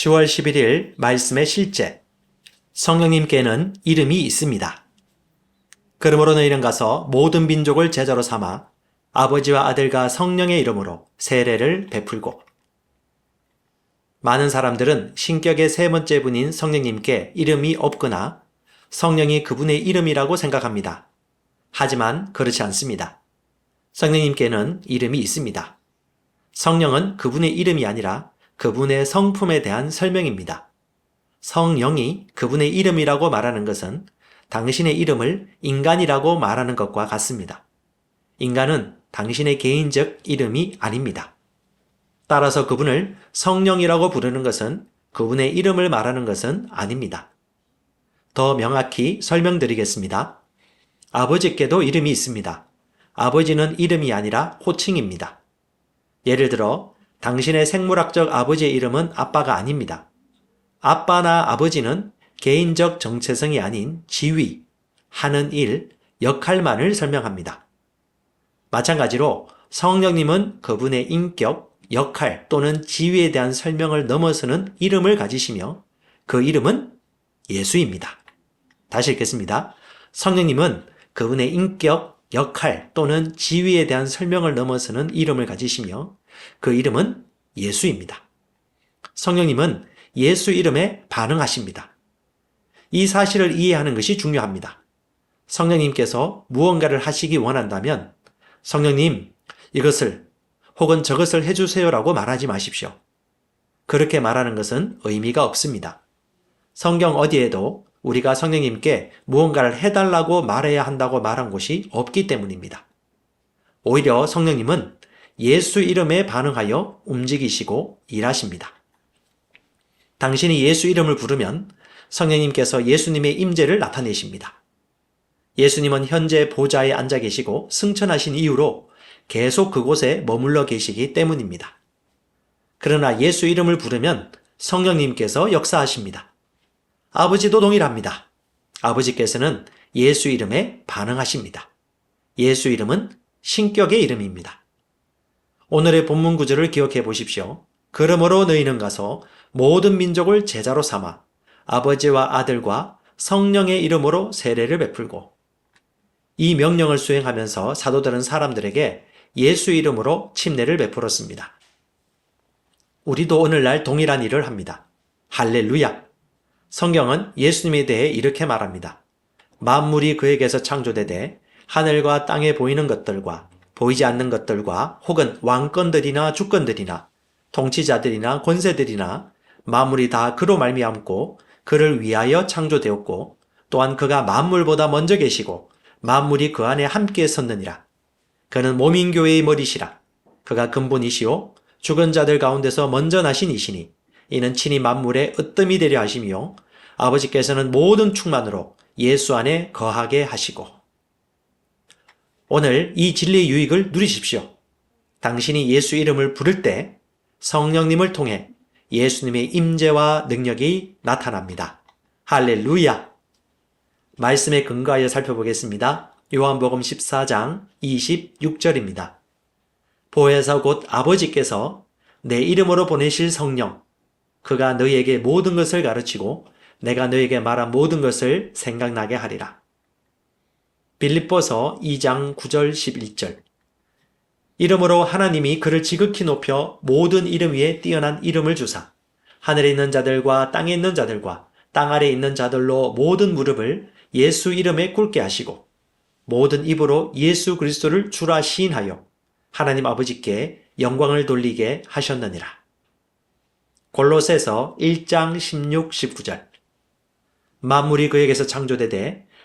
10월 11일 말씀의 실제. 성령님께는 이름이 있습니다. 그러므로 너희는 가서 모든 민족을 제자로 삼아 아버지와 아들과 성령의 이름으로 세례를 베풀고 많은 사람들은 신격의 세 번째 분인 성령님께 이름이 없거나 성령이 그분의 이름이라고 생각합니다. 하지만 그렇지 않습니다. 성령님께는 이름이 있습니다. 성령은 그분의 이름이 아니라 그분의 성품에 대한 설명입니다. 성령이 그분의 이름이라고 말하는 것은 당신의 이름을 인간이라고 말하는 것과 같습니다. 인간은 당신의 개인적 이름이 아닙니다. 따라서 그분을 성령이라고 부르는 것은 그분의 이름을 말하는 것은 아닙니다. 더 명확히 설명드리겠습니다. 아버지께도 이름이 있습니다. 아버지는 이름이 아니라 호칭입니다. 예를 들어, 당신의 생물학적 아버지의 이름은 아빠가 아닙니다. 아빠나 아버지는 개인적 정체성이 아닌 지위, 하는 일, 역할만을 설명합니다. 마찬가지로 성령님은 그분의 인격, 역할 또는 지위에 대한 설명을 넘어서는 이름을 가지시며 그 이름은 예수입니다. 다시 읽겠습니다. 성령님은 그분의 인격, 역할 또는 지위에 대한 설명을 넘어서는 이름을 가지시며 그 이름은 예수입니다. 성령님은 예수 이름에 반응하십니다. 이 사실을 이해하는 것이 중요합니다. 성령님께서 무언가를 하시기 원한다면 성령님 이것을 혹은 저것을 해주세요라고 말하지 마십시오. 그렇게 말하는 것은 의미가 없습니다. 성경 어디에도 우리가 성령님께 무언가를 해달라고 말해야 한다고 말한 곳이 없기 때문입니다. 오히려 성령님은 예수 이름에 반응하여 움직이시고 일하십니다. 당신이 예수 이름을 부르면 성령님께서 예수님의 임재를 나타내십니다. 예수님은 현재 보좌에 앉아 계시고 승천하신 이후로 계속 그곳에 머물러 계시기 때문입니다. 그러나 예수 이름을 부르면 성령님께서 역사하십니다. 아버지도 동일합니다. 아버지께서는 예수 이름에 반응하십니다. 예수 이름은 신격의 이름입니다. 오늘의 본문 구절을 기억해 보십시오. 그러므로 너희는 가서 모든 민족을 제자로 삼아 아버지와 아들과 성령의 이름으로 세례를 베풀고 이 명령을 수행하면서 사도들은 사람들에게 예수 이름으로 침례를 베풀었습니다. 우리도 오늘날 동일한 일을 합니다. 할렐루야! 성경은 예수님에 대해 이렇게 말합니다. 만물이 그에게서 창조되되 하늘과 땅에 보이는 것들과 보이지 않는 것들과 혹은 왕권들이나 주권들이나 통치자들이나 권세들이나 만물이 다 그로 말미암고 그를 위하여 창조되었고 또한 그가 만물보다 먼저 계시고 만물이 그 안에 함께 섰느니라. 그는 몸인 교회의 머리시라. 그가 근본이시요 죽은 자들 가운데서 먼저 나신 이시니 이는 친히 만물의 으뜸이 되려 하시며 아버지께서는 모든 충만으로 예수 안에 거하게 하시고 오늘 이 진리의 유익을 누리십시오. 당신이 예수 이름을 부를 때 성령님을 통해 예수님의 임재와 능력이 나타납니다. 할렐루야! 말씀에 근거하여 살펴보겠습니다. 요한복음 14장 26절입니다. 보혜사 곧 아버지께서 내 이름으로 보내실 성령, 그가 너희에게 모든 것을 가르치고 내가 너희에게 말한 모든 것을 생각나게 하리라. 빌립보서 2장 9절 11절 이름으로 하나님이 그를 지극히 높여 모든 이름 위에 뛰어난 이름을 주사 하늘에 있는 자들과 땅에 있는 자들과 땅 아래에 있는 자들로 모든 무릎을 예수 이름에 꿇게 하시고 모든 입으로 예수 그리스도를 주라 시인하여 하나님 아버지께 영광을 돌리게 하셨느니라. 골로새서 1장 16, 19절 만물이 그에게서 창조되되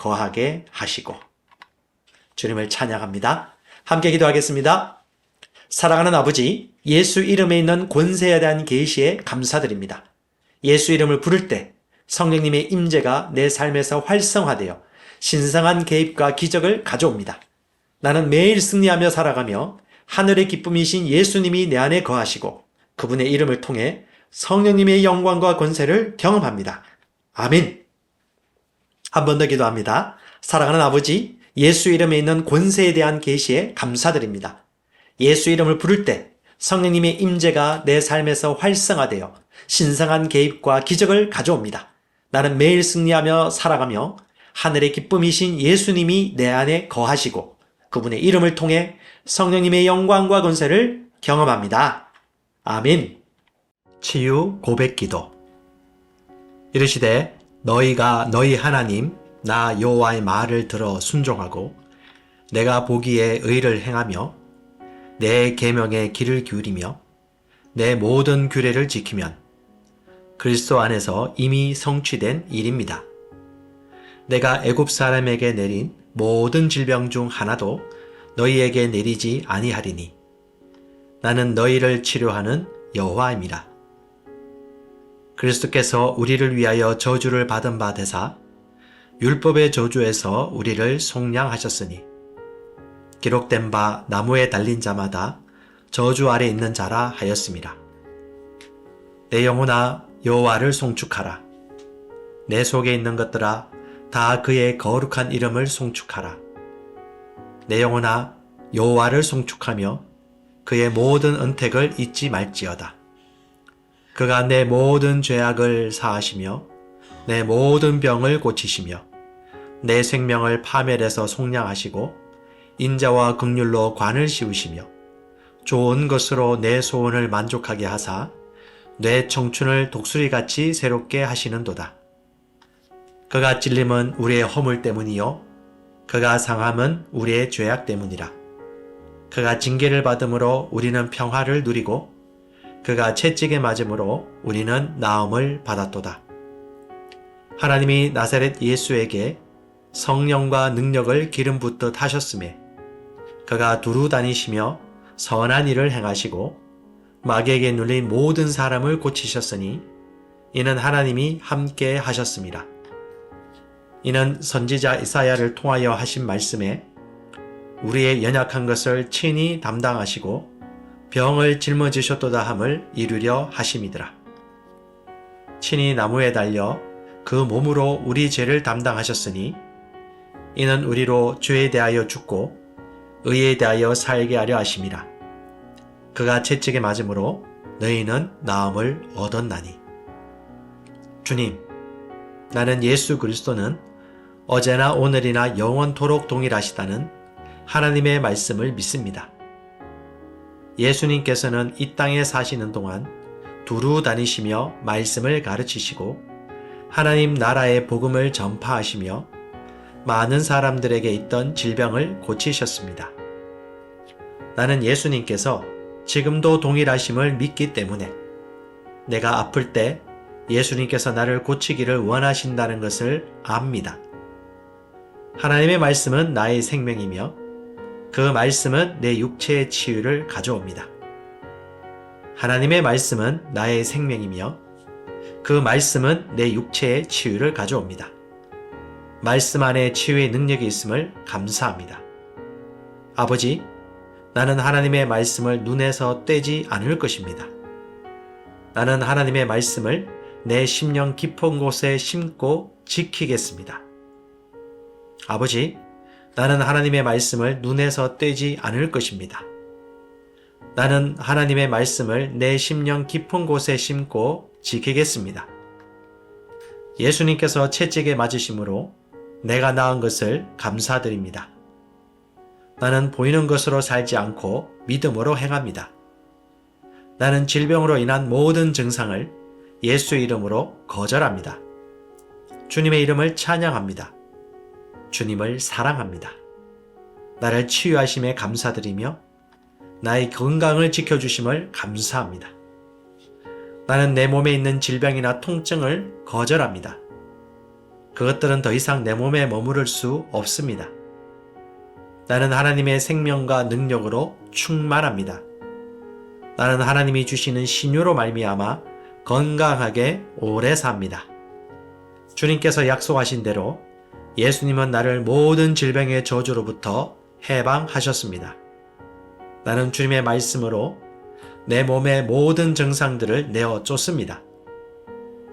거하게 하시고 주님을 찬양합니다. 함께 기도하겠습니다. 사랑하는 아버지, 예수 이름에 있는 권세에 대한 계시에 감사드립니다. 예수 이름을 부를 때 성령님의 임재가 내 삶에서 활성화되어 신성한 개입과 기적을 가져옵니다. 나는 매일 승리하며 살아가며 하늘의 기쁨이신 예수님이 내 안에 거하시고 그분의 이름을 통해 성령님의 영광과 권세를 경험합니다. 아멘. 한 번 더 기도합니다. 사랑하는 아버지, 예수 이름에 있는 권세에 대한 계시에 감사드립니다. 예수 이름을 부를 때 성령님의 임재가 내 삶에서 활성화되어 신성한 개입과 기적을 가져옵니다. 나는 매일 승리하며 살아가며 하늘의 기쁨이신 예수님이 내 안에 거하시고 그분의 이름을 통해 성령님의 영광과 권세를 경험합니다. 아멘. 치유 고백 기도. 이르시되 너희가 너희 하나님 나 여호와의 말을 들어 순종하고 내가 보기에 의를 행하며 내 계명에 귀를 기울이며 내 모든 규례를 지키면 그리스도 안에서 이미 성취된 일입니다. 내가 애굽 사람에게 내린 모든 질병 중 하나도 너희에게 내리지 아니하리니 나는 너희를 치료하는 여호와입니다. 그리스도께서 우리를 위하여 저주를 받은 바 되사 율법의 저주에서 우리를 속량하셨으니 기록된 바 나무에 달린 자마다 저주 아래 있는 자라 하였습니다. 내 영혼아 여호와를 송축하라. 내 속에 있는 것들아 다 그의 거룩한 이름을 송축하라. 내 영혼아 여호와를 송축하며 그의 모든 은택을 잊지 말지어다. 그가 내 모든 죄악을 사하시며 내 모든 병을 고치시며 내 생명을 파멸해서 속량하시고 인자와 극률로 관을 씌우시며 좋은 것으로 내 소원을 만족하게 하사 내 청춘을 독수리같이 새롭게 하시는도다. 그가 찔림은 우리의 허물 때문이요 그가 상함은 우리의 죄악 때문이라. 그가 징계를 받음으로 우리는 평화를 누리고 그가 채찍에 맞음으로 우리는 나음을 받았도다. 하나님이 나사렛 예수에게 성령과 능력을 기름 붓듯 하셨음에 그가 두루 다니시며 선한 일을 행하시고 마귀에게 눌린 모든 사람을 고치셨으니 이는 하나님이 함께 하셨습니다. 이는 선지자 이사야를 통하여 하신 말씀에 우리의 연약한 것을 친히 담당하시고 병을 짊어지셨도다 함을 이루려 하심이더라. 친히 나무에 달려 그 몸으로 우리 죄를 담당하셨으니 이는 우리로 죄에 대하여 죽고 의에 대하여 살게 하려 하심이라. 그가 채찍에 맞음으로 너희는 나음을 얻었나니. 주님, 나는 예수 그리스도는 어제나 오늘이나 영원토록 동일하시다는 하나님의 말씀을 믿습니다. 예수님께서는 이 땅에 사시는 동안 두루 다니시며 말씀을 가르치시고 하나님 나라의 복음을 전파하시며 많은 사람들에게 있던 질병을 고치셨습니다. 나는 예수님께서 지금도 동일하심을 믿기 때문에 내가 아플 때 예수님께서 나를 고치기를 원하신다는 것을 압니다. 하나님의 말씀은 나의 생명이며 그 말씀은 내 육체의 치유를 가져옵니다. 하나님의 말씀은 나의 생명이며 그 말씀은 내 육체의 치유를 가져옵니다. 말씀 안에 치유의 능력이 있음을 감사합니다. 아버지, 나는 하나님의 말씀을 눈에서 떼지 않을 것입니다. 나는 하나님의 말씀을 내 심령 깊은 곳에 심고 지키겠습니다. 아버지, 나는 하나님의 말씀을 눈에서 떼지 않을 것입니다. 나는 하나님의 말씀을 내 심령 깊은 곳에 심고 지키겠습니다. 예수님께서 채찍에 맞으심으로 내가 나은 것을 감사드립니다. 나는 보이는 것으로 살지 않고 믿음으로 행합니다. 나는 질병으로 인한 모든 증상을 예수 이름으로 거절합니다. 주님의 이름을 찬양합니다. 주님을 사랑합니다. 나를 치유하심에 감사드리며 나의 건강을 지켜주심을 감사합니다. 나는 내 몸에 있는 질병이나 통증을 거절합니다. 그것들은 더 이상 내 몸에 머무를 수 없습니다. 나는 하나님의 생명과 능력으로 충만합니다. 나는 하나님이 주시는 신유로 말미암아 건강하게 오래 삽니다. 주님께서 약속하신 대로 예수님은 나를 모든 질병의 저주로부터 해방하셨습니다. 나는 주님의 말씀으로 내 몸의 모든 증상들을 내어 쫓습니다.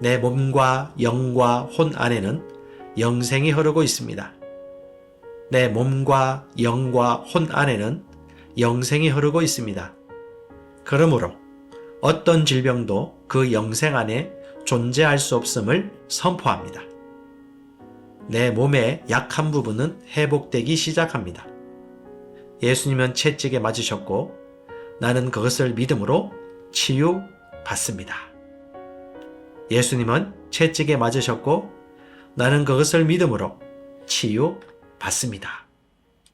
내 몸과 영과 혼 안에는 영생이 흐르고 있습니다. 내 몸과 영과 혼 안에는 영생이 흐르고 있습니다. 그러므로 어떤 질병도 그 영생 안에 존재할 수 없음을 선포합니다. 내 몸의 약한 부분은 회복되기 시작합니다. 예수님은 채찍에 맞으셨고 나는 그것을 믿음으로 치유받습니다. 예수님은 채찍에 맞으셨고 나는 그것을 믿음으로 치유받습니다.